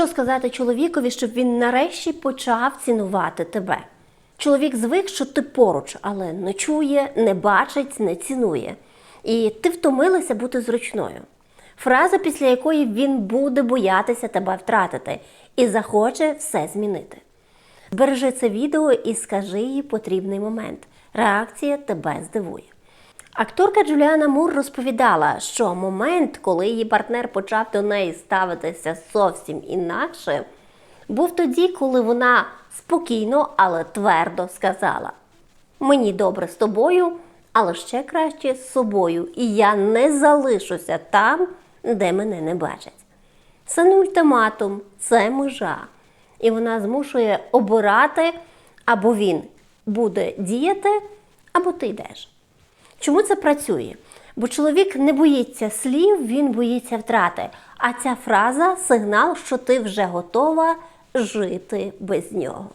Що сказати чоловікові, щоб він нарешті почав цінувати тебе? Чоловік звик, що ти поруч, але не чує, не бачить, не цінує. І ти втомилася бути зручною. Фраза, після якої він буде боятися тебе втратити і захоче все змінити. Збережи це відео і скажи їй потрібний момент. Реакція тебе здивує. Акторка Джуліана Мур розповідала, що момент, коли її партнер почав до неї ставитися зовсім інакше, був тоді, коли вона спокійно, але твердо сказала: Мені добре з тобою, але ще краще з собою, і я не залишуся там, де мене не бачать. Це не ультиматум, це межа. І вона змушує обирати, або він буде діяти, або ти йдеш. Чому це працює? Бо чоловік не боїться слів, він боїться втрати. А ця фраза сигнал, що ти вже готова жити без нього.